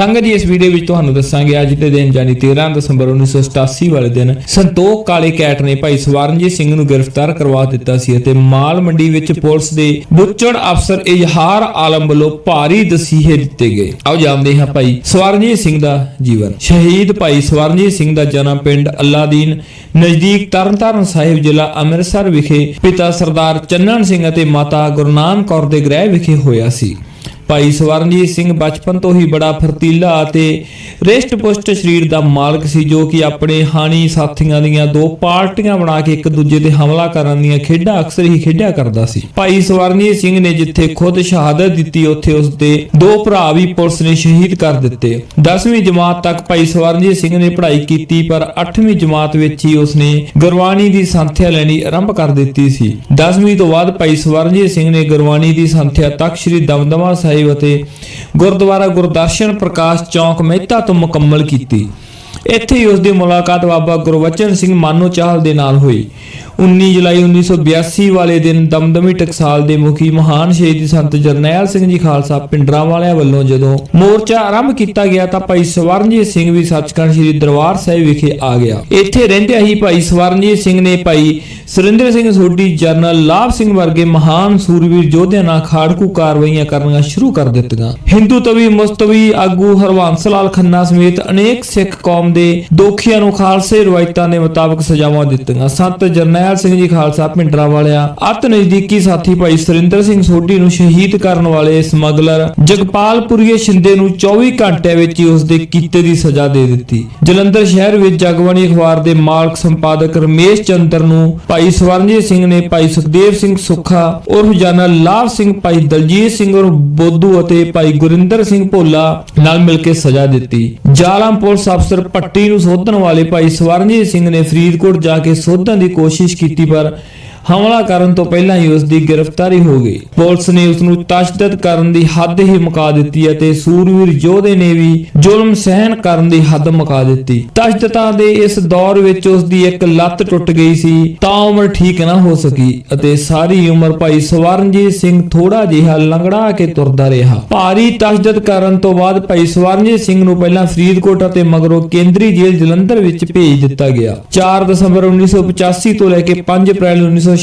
ਸੰਗਤ ਜੀ, ਇਸ ਵੀਡੀਓ ਵਿੱਚ ਤੁਹਾਨੂੰ ਦੱਸਾਂਗੇ, ਅੱਜ ਦੇ ਦਿਨ ਯਾਨੀ 13 ਦਸੰਬਰ 1987 ਵਾਲੇ ਦਿਨ ਸੰਤੋਖ ਕਾਲੇ ਕੈਟ ਨੇ ਭਾਈ ਸਵਰਨਜੀਤ ਸਿੰਘ ਨੂੰ ਗ੍ਰਿਫਤਾਰ ਕਰਵਾ ਦਿੱਤਾ ਸੀ ਅਤੇ ਮਾਲ ਮੰਡੀ ਵਿੱਚ ਪੁਲਿਸ ਦੇ ਬੁੱਚੜ ਅਫਸਰ ਇਜ਼ਹਾਰ ਆਲਮ ਵੱਲੋਂ ਭਾਰੀ ਦਸੀਹੇ ਦਿੱਤੇ ਗਏ। ਆਓ ਜਾਣਦੇ ਹਾਂ ਭਾਈ ਸਵਰਨਜੀਤ ਸਿੰਘ ਦਾ ਜੀਵਨ। ਸ਼ਹੀਦ ਭਾਈ ਸਵਰਨਜੀਤ ਸਿੰਘ ਦਾ ਜਨਮ ਪਿੰਡ ਅੱਲਾਦੀਨ, ਨਜ਼ਦੀਕ ਤਰਨਤਾਰਨ ਸਾਹਿਬ ਜ਼ਿਲ੍ਹਾ ਅੰਮ੍ਰਿਤਸਰ ਵਿਖੇ ਪਿਤਾ ਸਰਦਾਰ ਚੰਨਣ ਸਿੰਘ ਅਤੇ ਮਾਤਾ ਗੁਰਨਾਮ ਕੌਰ ਦੇ ਗ੍ਰਹਿ ਵਿਖੇ ਹੋਇਆ ਸੀ। ਭਾਈ ਸਵਰਨਜੀਤ ਸਿੰਘ ਬਚਪਨ ਤੋਂ ਹੀ ਬੜਾ ਫਰਤੀਲਾ ਅਤੇ ਰਿਸ਼ਟ-ਪੁਸ਼ਟ ਸਰੀਰ ਦਾ ਮਾਲਕ ਸੀ, ਜੋ ਕਿ ਆਪਣੇ ਹਾਣੀ ਸਾਥੀਆਂ ਦੀਆਂ ਦੋ ਪਾਰਟੀਆਂ ਬਣਾ ਕੇ ਇੱਕ ਦੂਜੇ ਤੇ ਹਮਲਾ ਕਰਨ ਦੀਆਂ ਖੇਡਾਂ ਅਕਸਰ ਹੀ ਖੇਡਿਆ ਕਰਦਾ ਸੀ। ਭਾਈ ਸਵਰਨਜੀਤ ਸਿੰਘ ਨੇ ਜਿੱਥੇ ਖੁਦ ਸ਼ਹਾਦਤ ਦਿੱਤੀ, ਉੱਥੇ ਉਸ ਦੇ ਦੋ ਭਰਾ ਵੀ ਪੁਲਿਸ ਨੇ ਸ਼ਹੀਦ ਕਰ ਦਿੱਤੇ। 10ਵੀਂ ਜਮਾਤ ਤੱਕ ਭਾਈ ਸਵਰਨਜੀਤ ਸਿੰਘ ਨੇ ਪੜ੍ਹਾਈ ਕੀਤੀ, ਪਰ 8ਵੀਂ ਜਮਾਤ ਵਿੱਚ ਹੀ ਉਸਨੇ ਗੁਰਬਾਣੀ ਦੀ ਸੰਥਿਆ ਲੈਣੀ ਆਰੰਭ ਕਰ ਦਿੱਤੀ ਸੀ। 10ਵੀਂ ਤੋਂ ਬਾਅਦ ਭਾਈ ਸਵਰਨਜੀਤ ਸਿੰਘ ਨੇ ਗੁਰਬਾਣੀ ਦੀ ਸੰਥਿਆ ਤੱਕ ਸ੍ਰੀ ਦਮਦਮਾ ਸਾਹਿਬ ਅਤੇ ਗੁਰਦੁਆਰਾ ਗੁਰਦਰਸ਼ਨ ਪ੍ਰਕਾਸ਼ ਚੌਂਕ ਮਹਿਤਾ ਤੋਂ ਮੁਕੰਮਲ ਕੀਤੀ। ਇੱਥੇ ਹੀ ਉਸ ਦੀ ਮੁਲਾਕਾਤ ਬਾਬਾ ਗੁਰਵਚਨ ਸਿੰਘ ਮਾਨੋ ਚਾਹਲ ਦੇ ਨਾਲ ਹੋਈ। 19 ਜੁਲਾਈ 1982 ਵਾਲੇ ਦਿਨ ਦਮਦਮੀ ਟਕਸਾਲ ਦੇ ਮੁਖੀ ਮਹਾਨ ਸ਼ਹੀਦ ਸੰਤ ਜਰਨੈਲ ਸਿੰਘ ਜੀ ਖਾਲਸਾ ਪਿੰਡਰਾਂ ਵਾਲਿਆਂ ਵੱਲੋਂ ਜਦੋਂ ਮੋਰਚਾ ਆਰੰਭ ਕੀਤਾ ਗਿਆ ਤਾਂ ਭਾਈ ਸਵਰਨਜੀਤ ਸਿੰਘ ਵੀ ਸੱਚਖੰਡ ਸ੍ਰੀ ਦਰਬਾਰ ਸਾਹਿਬ ਵਿਖੇ ਆ ਗਿਆ। ਇੱਥੇ ਰਹਿੰਦਿਆਂ ਹੀ ਭਾਈ ਸਵਰਨਜੀਤ ਸਿੰਘ ਨੇ ਭਾਈ ਸੁਰਿੰਦਰ ਸਿੰਘ ਸੋਢੀ ਜਨਰਲ ਲਾਭ ਸਿੰਘ ਵਰਗੇ ਮਹਾਨ ਸੂਰਵੀਰ ਯੋਧਿਆਂ ਨਾਲ ਖਾੜਕੂ ਕਾਰਵਾਈਆਂ ਕਰਨੀਆਂ ਸ਼ੁਰੂ ਕਰ ਦਿੱਤੀਆਂ। ਹਿੰਦੂ ਤਵੀ, ਮੁਸਤਵੀ, ਆਗੂ ਹਰਵੰਸ ਲਾਲ ਖੰਨਾ ਸਮੇਤ ਅਨੇਕ ਸਿੱਖ ਕੌਮ ਦੇ ਦੋਖੀਆਂ ਨੂੰ ਖਾਲਸੇ ਰਵਾਇਤਾਂ ਦੇ ਮੁਤਾਬਕ ਸਜ਼ਾਵਾਂ ਦਿੱਤੀਆਂ। ਸੰਤ ਜਰਨੈਲ ਸਿੰਘ ਜੀ ਖਾਲਸਾ ਪਿੰਡਰਾ ਵਾਲਿਆ, ਅਤ ਨਜ਼ਦੀਕੀ ਸਾਥੀ ਭਾਈ ਸੁਰਿੰਦਰ ਸਿੰਘ ਸੋਢੀ ਨੂੰ ਸ਼ਹੀਦ ਕਰਨ ਵਾਲੇ ਸਮਗਲਰ ਜਗਪਾਲਪੁਰੀਏ ਸ਼ਿੰਦੇ ਨੂੰ 24 ਘੰਟਿਆਂ ਵਿੱਚ ਹੀ ਉਸ ਦੇ ਕੀਤੇ ਦੀ ਸਜ਼ਾ ਦੇ ਦਿੱਤੀ। ਜਲੰਧਰ ਸ਼ਹਿਰ ਵਿੱਚ ਜਗਬਾਣੀ ਅਖਬਾਰ ਦੇ ਮਾਲਕ ਸੰਪਾਦਕ ਰਮੇਸ਼ ਚੰਦਰ ਨੂੰ ਭਾਈ ਸਵਰਨਜੀਤ ਸਿੰਘ ਨੇ ਭਾਈ ਸੁਖਦੇਵ ਸਿੰਘ ਸੁੱਖਾ, ਉਰਫ ਜਨਰਲ ਲਾਭ ਸਿੰਘ, ਭਾਈ ਦਲਜੀਤ ਸਿੰਘ ਉਰਫ ਬੋਧੂ ਅਤੇ ਭਾਈ ਗੁਰਿੰਦਰ ਸਿੰਘ ਭੋਲਾ ਨਾਲ ਮਿਲ ਕੇ ਸਜ਼ਾ ਦਿੱਤੀ। ਜਾਲਮ ਪੁਲਿਸ ਅਫਸਰ ਪੱਟੀ ਨੂੰ ਸੋਧਣ ਵਾਲੇ ਭਾਈ ਸਵਰਨਜੀਤ ਸਿੰਘ ਨੇ ਫਰੀਦਕੋਟ ਜਾ ਕੇ ਸੋਧਣ ਦੀ ਕੋਸ਼ਿਸ਼ ਕੀਤੀ ਪਰ ਹਮਲਾ ਕਰਨ ਤੋਂ ਪਹਿਲਾਂ ਹੀ ਉਸ ਦੀ ਗ੍ਰਿਫਤਾਰੀ ਹੋ ਗਈ। ਪੁਲਿਸ ਨੇ ਉਸ ਨੂੰ ਤਸ਼ੱਦਦ ਕਰਨ ਦੀ ਹੱਦ ਹੀ ਮੁਕਾ ਦਿੱਤੀ ਅਤੇ ਸੂਰਵੀਰ ਯੋਧੇ ਨੇ ਵੀ ਜ਼ੁਲਮ ਸਹਿਣ ਕਰਨ ਦੀ ਹੱਦ ਮੁਕਾ ਦਿੱਤੀ। ਤਸ਼ੱਦਦਾਂ ਦੇ ਇਸ ਦੌਰ ਵਿੱਚ ਉਸ ਦੀ ਇੱਕ ਲੱਤ ਟੁੱਟ ਗਈ ਸੀ, ਤਾਂ ਉਮਰ ਠੀਕ ਨਾ ਹੋ ਸਕੀ ਅਤੇ ਸਾਰੀ ਉਮਰ ਭਾਈ ਸਵਰਨਜੀਤ ਸਿੰਘ ਥੋੜਾ ਜਿਹਾ ਲੰਗੜਾ ਕੇ ਤੁਰਦਾ ਰਿਹਾ। ਭਾਰੀ ਤਸ਼ੱਦਦ ਕਰਨ ਤੋਂ ਬਾਅਦ ਭਾਈ ਸਵਰਨਜੀਤ ਸਿੰਘ ਨੂੰ ਪਹਿਲਾਂ ਫਰੀਦਕੋਟ ਅਤੇ ਮਗਰੋਂ ਕੇਂਦਰੀ ਜੇਲ੍ਹ ਜਲੰਧਰ ਵਿੱਚ ਭੇਜ ਦਿੱਤਾ ਗਿਆ। 4 ਦਸੰਬਰ 1985 ਤੋਂ ਲੈ ਕੇ 5 ਅਪ੍ਰੈਲ 1986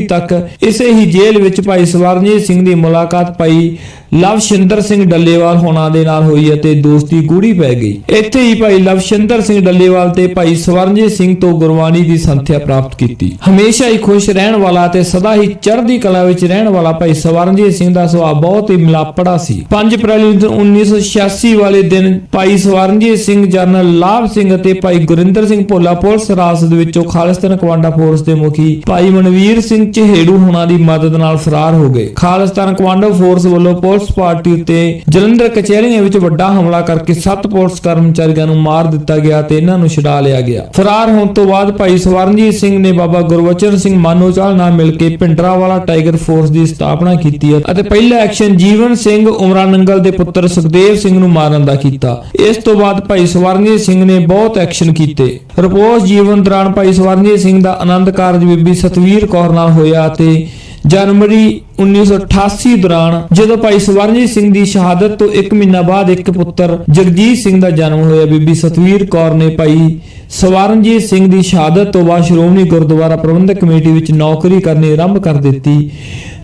ਤੱਕ। ਇਸੇ ਹੀ ਜੇਲ੍ਹ ਵਿੱਚ ਭਾਈ ਸਵਰਨਜੀਤ ਸਿੰਘ ਦੀ ਮੁਲਾਕਾਤ ਭਾਈ ਲਵਸ਼ਿੰਦਰ ਸਿੰਘ ਡੱਲੇਵਾਲ ਹੋਣਾ ਦੇ ਨਾਲ ਹੋਈ ਅਤੇ ਦੋਸਤੀ ਗੂੜੀ ਪੈ ਗਈ। ਇੱਥੇ ਹੀ ਭਾਈ ਲਵਸ਼ਿੰਦਰ ਸਿੰਘ ਡੱਲੇਵਾਲ ਤੇ ਭਾਈ ਸਵਰਨਜੀਤ ਸਿੰਘ ਤੋਂ ਗੁਰਬਾਣੀ ਦੀ ਸੰਥਿਆ ਪ੍ਰਾਪਤ ਕੀਤੀ। ਹਮੇਸ਼ਾ ਹੀ ਖੁਸ਼ ਰਹਿਣ ਵਾਲਾ ਤੇ ਸਦਾ ਹੀ ਚੜ੍ਹਦੀ ਕਲਾ ਵਿੱਚ ਰਹਿਣ ਵਾਲਾ ਭਾਈ ਸਵਰਨਜੀਤ ਸਿੰਘ ਦਾ ਸੁਭਾਅ ਬਹੁਤ ਹੀ ਮਿਲਾਪੜਾ ਸੀ। 5 ਅਪ੍ਰੈਲ 1986 ਵਾਲੇ ਦਿਨ ਭਾਈ ਸਵਰਨਜੀਤ ਸਿੰਘ, ਜਨਰਲ ਲਾਭ ਸਿੰਘ ਅਤੇ ਭਾਈ ਗੁਰਿੰਦਰ ਸਿੰਘ ਭੋਲਾ ਪੁਲਿਸ ਰਾਸਦ ਵਿੱਚੋਂ ਖਾਲਿਸਤਾਨ ਕਮਾਂਡਾ ਫੋਰਸ ਦੇ ਮੁਖੀ ਭਾਈ ਮਨਵੀਰ ਸਿੰਘ ਚਹੇੜੂ ਹੋਣਾ ਦੀ ਮਦਦ ਨਾਲ ਫਰਾਰ ਹੋ ਗਏ। ਖਾਲਿਸਤਾਨ ਕਮਾਂਡੋ ਫੋਰਸ ਵੱਲੋਂ ਪੁਲਿਸ ਪਾਰਟੀ ਉੱਤੇ ਜਲੰਧਰ ਕਚਹਿਰੀਆਂ ਵਿੱਚ ਵੱਡਾ ਹਮਲਾ ਕਰਕੇ 7 ਪੁਲਿਸ ਕਰਮਚਾਰੀਆਂ ਨੂੰ ਮਾਰ ਦਿੱਤਾ ਗਿਆ ਤੇ ਇਹਨਾਂ ਨੂੰ ਛੁਡਾ ਲਿਆ ਗਿਆ। ਫਰਾਰ ਹੋਣ ਤੋਂ ਬਾਅਦ ਭਾਈ ਸਵਰਨਜੀਤ ਸਿੰਘ ਨੇ ਬਾਬਾ ਗੁਰਵਚਨ ਸਿੰਘ ਮਾਨੋਚਾਲ ਨਾਲ ਮਿਲ ਕੇ ਪਿੰਡਰਾਵਾਲਾ ਟਾਈਗਰ ਫੋਰਸ ਦੀ ਸਥਾਪਨਾ ਕੀਤੀ ਅਤੇ ਪਹਿਲਾ ਐਕਸ਼ਨ ਜੀਵਨ ਸਿੰਘ ਉਮਰਾ ਨੰਗਲ ਦੇ ਪੁੱਤਰ ਸੁਖਦੇਵ ਸਿੰਘ ਨੂੰ ਮਾਰਨ ਦਾ ਕੀਤਾ। ਇਸ ਤੋਂ ਬਾਅਦ ਭਾਈ ਸਵਰਨਜੀਤ ਸਿੰਘ ਨੇ ਬਹੁਤ ਐਕਸ਼ਨ ਕੀਤੇ। ਰਪੋਸ ਜੀਵਨ ਦੌਰਾਨ ਭਾਈ ਸਵਰਨਜੀਤ ਸਿੰਘ ਦਾ ਆਨੰਦ ਕਾਰਜ ਬੀਬੀ ਸਤਵੀਰ ਕੌਰ ਨਾਲ ਹੋਇਆ ਅਤੇ ਜਨਵਰੀ 1988 ਦੌਰਾਨ ਜਦੋਂ ਭਾਈ ਸਵਰਨਜੀਤ ਸਿੰਘ ਦੀ ਸ਼ਹਾਦਤ ਤੋਂ 1 ਮਹੀਨਾ ਬਾਅਦ ਇੱਕ ਪੁੱਤਰ ਜਗਜੀਤ ਸਿੰਘ ਦਾ ਜਨਮ ਹੋਇਆ, ਬੀਬੀ ਸਤਵੀਰ ਕੌਰ ਨੇ ਭਾਈ ਸਵਰਨਜੀਤ ਸਿੰਘ ਦੀ ਸ਼ਹਾਦਤ ਤੋਂ ਬਾਅਦ ਸ਼੍ਰੋਮਣੀ ਗੁਰਦੁਆਰਾ ਪ੍ਰਬੰਧਕ ਕਮੇਟੀ ਵਿੱਚ ਨੌਕਰੀ ਕਰਨੀ ਆਰੰਭ ਕਰ ਦਿੱਤੀ,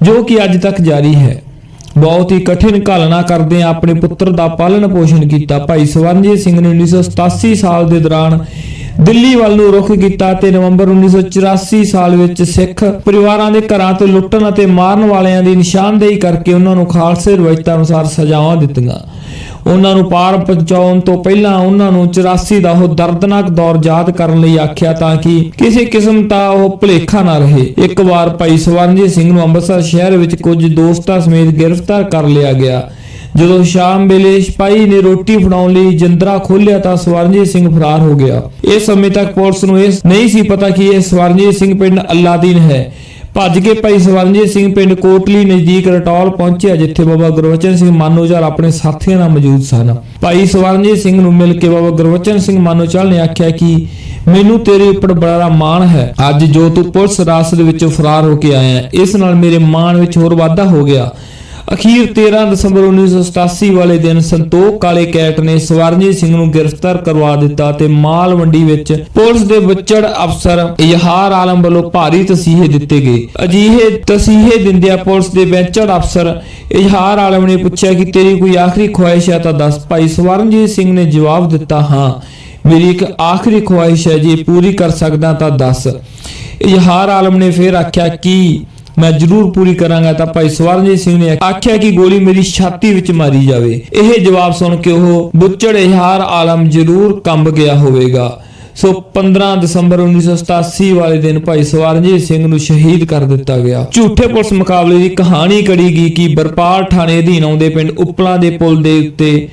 ਜੋ ਕਿ ਅੱਜ ਤੱਕ ਜਾਰੀ ਹੈ। ਬਹੁਤ ਹੀ ਕਠਿਨ ਘਾਲਣਾ ਕਰਦੇ ਆਪਣੇ ਪੁੱਤਰ ਦਾ ਪਾਲਣ ਪੋਸ਼ਣ ਕੀਤਾ ਭਾਈ ਸਵਰਨਜੀਤ ਸਿੰਘ ਨੇ 1987 ਸਾਲ ਦੇ ਦੌਰਾਨ ਦਿੱਲੀ ਵੱਲ ਨੂੰ ਰੁਖ ਕੀਤਾ ਤੇ ਨਵੰਬਰ 1984 ਸਾਲ ਵਿੱਚ ਸਿੱਖ ਪਰਿਵਾਰਾਂ ਦੇ ਘਰਾਂ ਤੋਂ ਲੁੱਟਣ ਅਤੇ ਮਾਰਨ ਵਾਲਿਆਂ ਦੀ ਨਿਸ਼ਾਨਦੇਹੀ ਕਰਕੇ ਉਹਨਾਂ ਨੂੰ ਖਾਲਸੇ ਰਵਾਇਤਾਂ ਅਨੁਸਾਰ ਸਜ਼ਾਵਾਂ ਦਿੱਤੀਆਂ। ਉਹਨਾਂ ਨੂੰ ਪਾਰ ਪਹੁੰਚਾਉਣ ਤੋਂ ਪਹਿਲਾਂ ਉਹਨਾਂ ਨੂੰ 84 ਦਾ ਉਹ ਦਰਦਨਾਕ ਦੌਰ ਯਾਦ ਕਰਨ ਲਈ ਆਖਿਆ ਤਾਂ ਕਿ ਕਿਸੇ ਕਿਸਮ ਦਾ ਉਹ ਭੁਲੇਖਾ ਨਾ ਰਹੇ। ਇੱਕ ਵਾਰ ਭਾਈ ਸਵਰਨਜੀਤ ਸਿੰਘ ਨੂੰ ਅੰਮ੍ਰਿਤਸਰ ਸ਼ਹਿਰ ਵਿੱਚ ਕੁਝ ਦੋਸਤਾਂ ਸਮੇਤ ਗ੍ਰਿਫਤਾਰ ਕਰ ਲਿਆ ਗਿਆ। ਜਦੋਂ ਸ਼ਾਮ ਵੇਲੇ ਸਿਪਾਹੀ ਨੇ ਰੋਟੀ ਫੜਾਉਣ ਲਈ ਜਿੰਦਰਾ ਖੋਲ੍ਹਿਆ ਤਾਂ ਸਵਰਨਜੀਤ ਸਿੰਘ ਫਰਾਰ ਹੋ ਗਿਆ। ਇਸ ਸਮੇਂ ਤੱਕ ਪੁਲਿਸ ਨੂੰ ਇਹ ਨਹੀਂ ਸੀ ਪਤਾ ਕਿ ਇਹ ਸਵਰਨਜੀਤ ਸਿੰਘ ਪਿੰਡ ਅੱਲਾਦੀਨ ਹੈ। ਭੱਜ ਕੇ ਭਾਈ ਸਵਰਨਜੀਤ ਸਿੰਘ ਪਿੰਡ ਕੋਟਲੀ ਨਜ਼ਦੀਕ ਰਟੌਲ ਪਹੁੰਚਿਆ, ਜਿੱਥੇ ਬਾਬਾ ਗੁਰਵਚਨ ਸਿੰਘ ਮਾਨੋਚਾਲ ਆਪਣੇ ਸਾਥੀਆਂ ਨਾਲ ਮੌਜੂਦ ਸਨ। ਭਾਈ ਸਵਰਨਜੀਤ ਸਿੰਘ ਨੂੰ ਮਿਲ ਕੇ ਬਾਬਾ ਗੁਰਵਚਨ ਸਿੰਘ ਮਾਨੋਚਾਲ ਨੇ ਆਖਿਆ ਕਿ ਮੈਨੂੰ ਤੇਰੇ ਉੱਪਰ ਬੜਾ ਮਾਣ ਹੈ। ਅੱਜ ਜੋ ਤੂੰ ਪੁਲਿਸ ਰਾਸਤ ਵਿੱਚੋਂ ਫਰਾਰ ਹੋ ਕੇ ਆਇਆ, ਇਸ ਨਾਲ ਮੇਰੇ ਮਾਣ ਵਿੱਚ ਹੋਰ ਵਾਧਾ ਹੋ ਗਿਆ। ਅਖੀਰ 13 ਦਸੰਬਰ 1987 ਵਾਲੇ ਦਿਨ ਸੰਤੋਖ ਕਾਲੇ ਕੈਟ ਨੇ ਸਵਰਨਜੀਤ ਸਿੰਘ ਨੂੰ ਗ੍ਰਿਫਤਾਰ ਕਰਵਾ ਦਿੱਤਾ ਤੇ ਮਾਲ ਮੰਡੀ ਵਿੱਚ ਪੁਲਿਸ ਦੇ ਵਿਚੜ ਅਫਸਰ ਇਜ਼ਹਾਰ ਆਲਮ ਵੱਲੋਂ ਭਾਰੀ ਤਸੀਹੇ ਦਿੱਤੇ ਗਏ। ਅਜਿਹੇ ਤਸੀਹੇ ਦਿੰਦਿਆਂ ਪੁਲਿਸ ਦੇ ਵਿਚੜ ਅਫਸਰ ਇਜ਼ਹਾਰ ਆਲਮ ਨੇ ਪੁੱਛਿਆ ਕਿ ਤੇਰੀ ਕੋਈ ਆਖਰੀ ਖੁਆਇਸ਼ ਹੈ ਤਾਂ ਦੱਸ, ਭਾਈ ਸਵਰਨਜੀਤ ਸਿੰਘ ਨੇ ਜਵਾਬ ਦਿੱਤਾ, ਹਾਂ, ਮੇਰੀ ਇੱਕ ਆਖਰੀ ਖੁਆਇਸ਼ ਹੈ, ਜੇ ਪੂਰੀ ਕਰ ਸਕਦਾ ਤਾਂ ਦੱਸ। ਇਜ਼ਹਾਰ ਆਲਮ ਨੇ ਫਿਰ ਆਖਿਆ, ਕਿ ਮੈਂ ਜ਼ਰੂਰ ਪੂਰੀ ਕਰਾਂਗਾ ਤਾਂ ਭਾਈ ਸਵਰਨਜੀਤ ਸਿੰਘ ਨੇ ਆਖਿਆ ਕਿ ਗੋਲੀ ਮੇਰੀ ਛਾਤੀ ਵਿੱਚ ਮਾਰੀ ਜਾਵੇ। ਇਹ ਜਵਾਬ ਸੁਣ ਕੇ ਉਹ ਬੁੱਚੜ ਇਜ਼ਹਾਰ ਆਲਮ ਜ਼ਰੂਰ ਕੰਬ ਗਿਆ ਹੋਵੇਗਾ। ਸੋ 15 ਦਸੰਬਰ 1987 ਵਾਲੇ ਦਿਨ ਭਾਈ ਸਵਰਨਜੀਤ ਸਿੰਘ ਨੂੰ ਸ਼ਹੀਦ ਕਰ ਦਿੱਤਾ ਗਿਆ। ਝੂਠੇ ਪੁਲਿਸ ਮੁਕਾਬਲੇ ਦੀ ਕਹਾਣੀ ਕੜੀ ਗਈ ਕਿ ਬਰਪਾਲ ਥਾਣੇ ਅਧੀਨ ਆਉਂਦੇ ਪਿੰਡ ਉਪਲਾ ਦੇ ਪੁਲ ਦੇ ਉੱਤੇ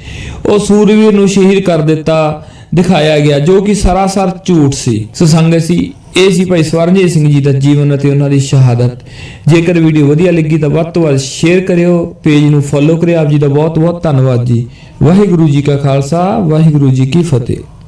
ਉਹ ਸੂਰਵੀਰ ਨੂੰ ਸ਼ਹੀਦ ਕਰ ਦਿੱਤਾ ਦਿਖਾਇਆ ਗਿਆ, ਜੋ ਕਿ ਸਰਾਸਰ ਝੂਠ ਸੀ। ਸੋ ਸੰਗਤ ਸੀ। ਇਹ ਸੀ ਭਾਈ ਸਵਰਨਜੀਤ ਸਿੰਘ ਜੀ ਦਾ ਜੀਵਨ ਅਤੇ ਉਹਨਾਂ ਦੀ ਸ਼ਹਾਦਤ। ਜੇਕਰ ਵੀਡੀਓ ਵਧੀਆ ਲੱਗੀ ਤਾਂ ਵੱਧ ਤੋਂ ਵੱਧ ਸ਼ੇਅਰ ਕਰਿਓ ਪੇਜ ਨੂੰ ਫੋਲੋ ਕਰਿਓ। ਆਪ ਜੀ ਦਾ ਬਹੁਤ ਬਹੁਤ ਧੰਨਵਾਦ ਜੀ। ਵਾਹਿਗੁਰੂ ਜੀ ਕਾ ਖਾਲਸਾ, ਵਾਹਿਗੁਰੂ ਜੀ ਕੀ ਫਤਿਹ।